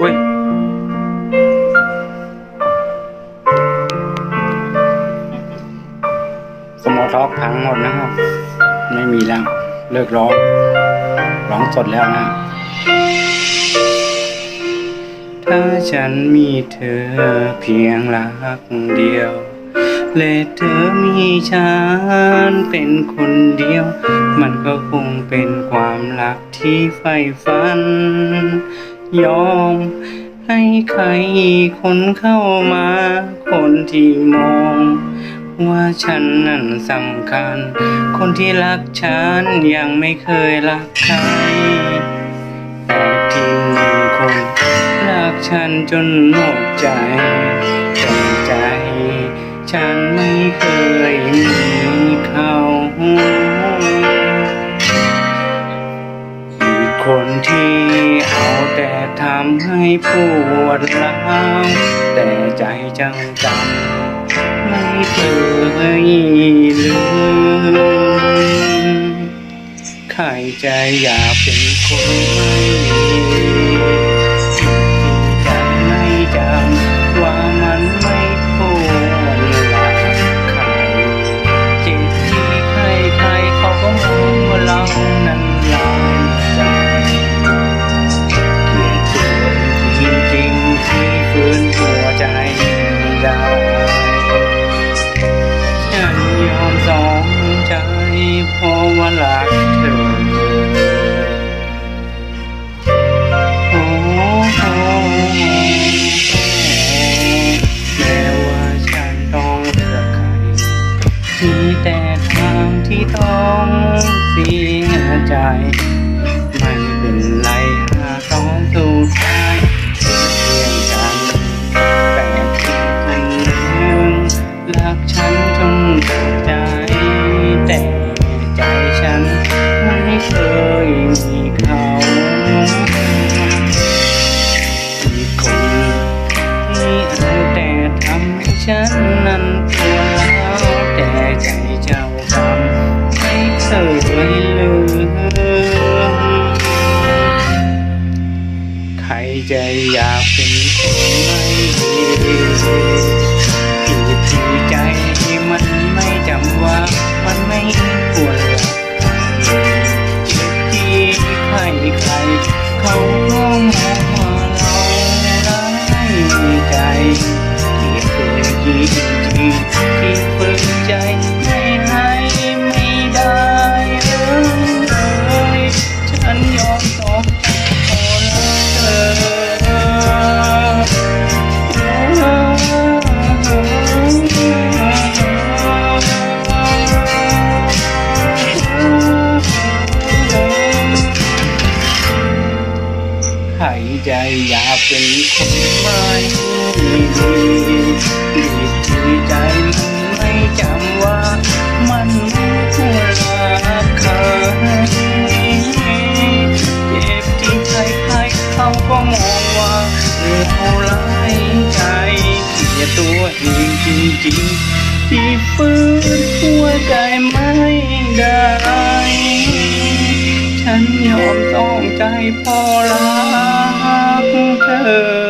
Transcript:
อุ้ยสมอท็อกพังหมดนะครับ ไม่มีแล้ว เลิกร้อง ร้องสดแล้วนะ ถ้าฉันมีเธอเพียงรักเดียวและเธอมีฉันเป็นคนเดียว มันก็คงเป็นความรักที่ใฝ่ฝัน ยอม ให้ใครคนเข้ามา คนที่มอง ว่าฉันนั้นสำคัญ คนที่รักฉันยังไม่เคยรักใครแต่ที่หนึ่งคนรักฉันจนหมดใจแต่ใจ ฉันไม่เคยมีเขา ปวดร้าวแต่ใจจังจำไม่เคยลืมใครใจอยากเป็นคนไม่ดี ใจ ไม่เป็นไรหากต้องสุดท้เพียงกันแต่ที่คนหนึ่งรักฉันจนหมดใจ แต่ใจฉันไม่เคยมีเขาอีกคนที่เอาแต่ทำให้ฉัน ใจอยากเป็นคนไม่ดีอยู่ที่ใจมันไม่จำว่ามันไม่ควรรักใครเจ็บที่ใครใคร เขาก็มองว่าเราร้ใจ ใจอยากเป็นคนไม่ดีดีที่ใจมันไม่จำว่ามันควรรักใครเจ็บที่ใครใครๆเขาก็มองว่าเราร้ายใจเกลียตัวเองจริงๆที่ฝืนหัวใจไม่ได้ ฉันยอมต้องใจพอรัก Allah'ım